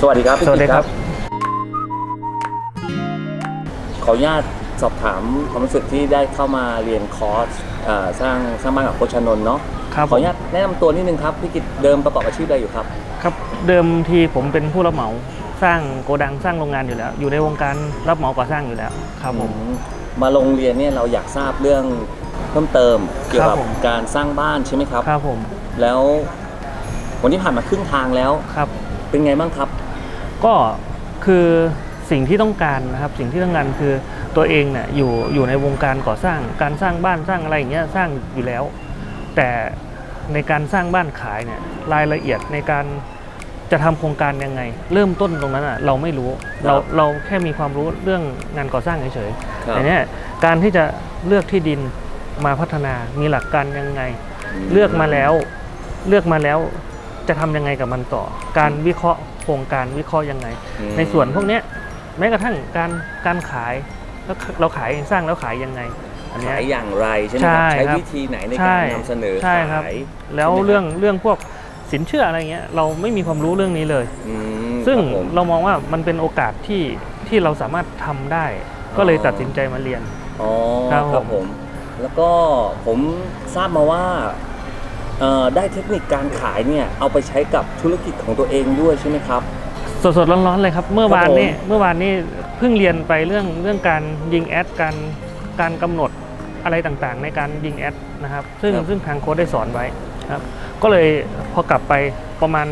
สวัสดีครับพี่สวัสดีกิตครับ ขออนุญาตสอบถามความรู้สึกที่ได้เข้ามาเรียนคอร์สเอ่อสร้างสร้างบ้านกับโคชชนนท์เนาะครับขออนุญาตแนะนำตัวนิดนึงครับพี่กิตเดิมประกอบอาชีพอะไรอยู่ครับ ครับเดิมทีผมเป็นผู้รับเหมาสร้างโกดังสร้างโรงงานอยู่แล้ว อยู่ในวงการรับเหมาก่อสร้างอยู่แล้วครับผมมาโรงเรียนเนี่ยเราอยากทราบเรื่องเพิ่มเติมเกี่ยวกับครับผมการสร้างบ้านใช่ไหมครับครับผมแล้ววันนี้ผ่านมาครึ่งทางแล้วครับ เป็นไงบ้างครับ ก็คือสิ่งที่ต้องการนะครับสิ่งที่ต้องการคือตัวเองเนี่ยอยู่อยู่ในวงการก่อสร้างการสร้างบ้านสร้างอะไรอย่างเงี้ยสร้างอยู่แล้ว แต่ในการสร้างบ้านขายเนี่ยรายละเอียดในการจะทำโครงการยังไง เริ่มต้นตรงนั้นอะเราไม่รู้ครับเราเราแค่มีความรู้เรื่องงานก่อสร้างเฉยๆครับแต่เนี่ยการที่จะเลือกที่ดินมาพัฒนามีหลักการยังไง เลือกมาแล้วเลือกมาแล้ว จะทำยังไงกับมันต่อ การวิเคราะห์โครงการวิเคราะห์ยังไง อืม ในส่วนพวกเนี้ยแม้กระทั่งการการขายแล้วเราขายสร้างแล้วขายยังไง อันเนี้ย ขายอย่างไรใช่ไหมคใช่รับใช้ครับวิธีไหนในใช่การนำเสนอใช่ครับขายแล้วใช่ไหมครับเรื่องเรื่องพวกสินเชื่ออะไรเงี้ยเราไม่มีความรู้เรื่องนี้เลย อืมซึ่งครับผม เรามองว่ามันเป็นโอกาสที่ที่เราสามารถทำได้ ก็เลยอ๋อ ตัดสินใจมาเรียน อ๋อครับครับผผมมแล้วก็ผมทราบมาว่าเอ่อ ได้เทคนิคการขายเนี่ยเอาไปใช้กับธุรกิจของตัวเองด้วยใช่ไหมครับ สดๆร้อนๆเลยครับ เมื่อวานนี้ผมเมื่อวานนี้เพิ่งเรียนไปเรื่องเรื่องการยิงแอดการการกำหนดอะไรต่างๆ ในการยิงแอดนะครับ ซึ่งซึ่งทางโค้ดได้สอนไว้ครับ ก็เลยพอกลับไปประมาณ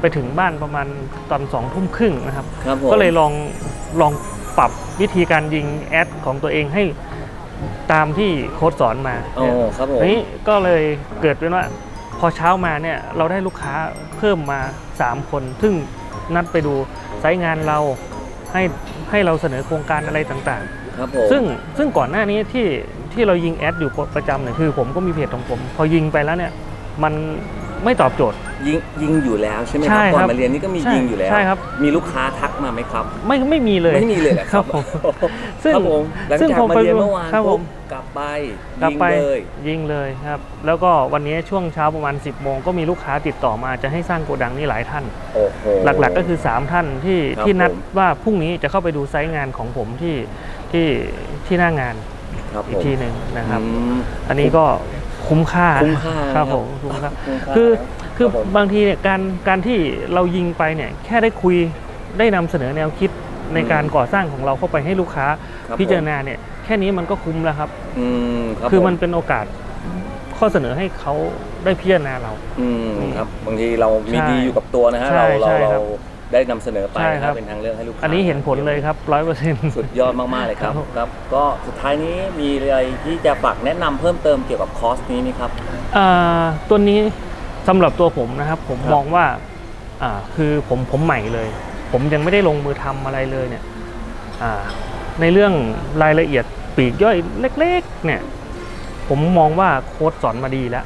ไปถึงบ้านประมาณตอนสองทุ่มครึ่งนะครับครับผมก็เลยลองลองปรับวิธีการยิงแอดของตัวเองให้ ตามที่โค้ดสอนมาโอ้ครับผมนี้ก็เลยเกิดเป็นว่า พอเช้ามาเนี่ยเราได้ลูกค้าเพิ่มมา 3 คน ซึ่งนัดไปดูไซต์งานเราให้ให้เราเสนอโครงการอะไรต่างครับผมๆซึ่งซึ่งก่อนหน้านี้ที่ที่เรายิงแอดอยู่ประจำเนี่ยคือ ผมก็มีเพจของผม พอยิงไปแล้วเนี่ยมันไม่ตอบโจทย์ ยิงยิงอยู่แล้วใช่ไหมคใช่รับก่อนครับมาเรียนนี่ก็มีใช่ยิงอยู่แล้วใช่ครับ มีลูกค้าทักมาไหมครับ ไม่ไม่มีเลย ไม่มีเลยเหรอครับผมซึ่งครับผมหลังซึ่งจากผมมาไปเรียนเมื่อวานครับผมปุ๊บกลับไปกลับยิงไปเลยยิงเลยครับ แล้วก็วันนี้ช่วงเช้าประมาณ 10โมงก็มีลูกค้าติดต่อมาจะให้สร้างโกดังนี่หลายท่าน โอ้โห หลักๆก็คือ 3 ท่านที่ครับที่นัดผม ว่าพรุ่งนี้จะเข้าไปดูไซต์งานของผมที่ที่ที่หน้างานครับอีผกมทีหนึ่งนะครับ อืม อันนี้ก็คุ้มค่าคุ้มค่าครับนะครับผมคุ้มค่าคุ้มค่าคือ คือครับผมบางทีเนี่ยการการที่เรายิงไปเนี่ยแค่ได้คุยได้นำเสนอแนวคิดในการก่อสร้างของเราเข้าไปให้ลูกค้าครับพิจารณาเนี่ยแค่นี้มันก็คุ้มแล้วครับอืมรับคือผมันเป็นโอกาสข้อเสนอให้เขาได้พิจารณาเราอืมครับบางทีเรามีใช่ดีอยู่กับตัวนะฮะใช่เราเราใช่ครัเราบได้นำเสนอไปใช่นะคครัรับบเป็นทางเลือกให้ลูกค้าอันนี้เห็นผลเลยครับร้อยเปอร์เซ็นต์สุดยอดมากๆเลยครับครับครับก็สุดท้ายนี้มีอะไรที่จะฝากแนะนำเพิ่มเติมเกี่ยวกับคอร์สนี้ไหมครับอ่าตัวนี้ สำหรับตัวผมนะครับผมครับมองว่าอ่าคือผมผมใหม่เลย ผมยังไม่ได้ลงมือทำอะไรเลยเนี่ยอ่าในเรื่องรายละเอียดปลีกย่อยเล็ก ๆ เนี่ย ผมมองว่าโค้ดสอนมาดีแล้ว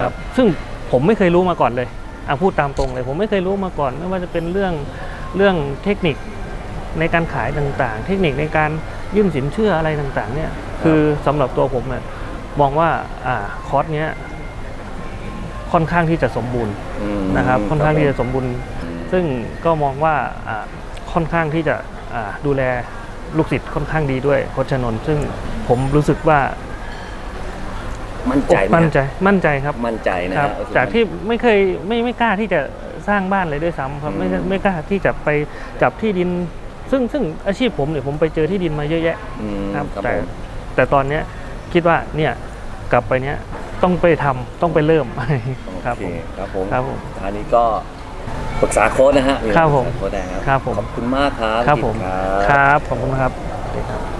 ครับ ซึ่งผมไม่เคยรู้มาก่อนเลยอะพูดตามตรงเลย ผมไม่เคยรู้มาก่อน ไม่ว่าจะเป็นเรื่องเรื่องเทคนิคในการขายต่างๆ เทคนิคในการยื่นสินเชื่ออะไรต่างๆ เนี่ย คือสำหรับตัวผมเนี่ยมองว่าอ่าคอร์สเนี้ย ค่อนข้างที่จะสมบูรณ์อืมนะครับค่อนข้างที่จะสมบูรณ์อืมซึ่งก็มองว่าอ่าค่อนข้างที่จะอ่าดูแลลูกศิษย์ค่อนข้างดีด้วยโคชชนนท์ซึ่งผมรู้สึกว่ามั่นใจไหมมั่นใจมั่นใจครับ มั่นใจนะคฮะรับก็คือจากที่ไม่เคยไม่ไม่กล้าที่จะสร้างบ้านเลยด้วยซ้ำครับไม่อืมไม่กล้าที่จะไปจับที่ดิน ซึ่งซึ่งอาชีพผมเนี่ยผมไปเจอที่ดินมาเยอะแยะอืมครับครับแต่ผมแต่ตอนเนี้ยคิดว่าเนี่ย กลับไปเนี้ยต้องไปทำต้องไปเริ่มครับโอผเคมครับผมครับผมท่านี้ก็ปรึกษาโค้ดนะฮะครับผมปกษาโค้ดได้ครับครับผมขอบคุณมากครับครับผมพี่ครับขอบคุณครับสวัสดีครับ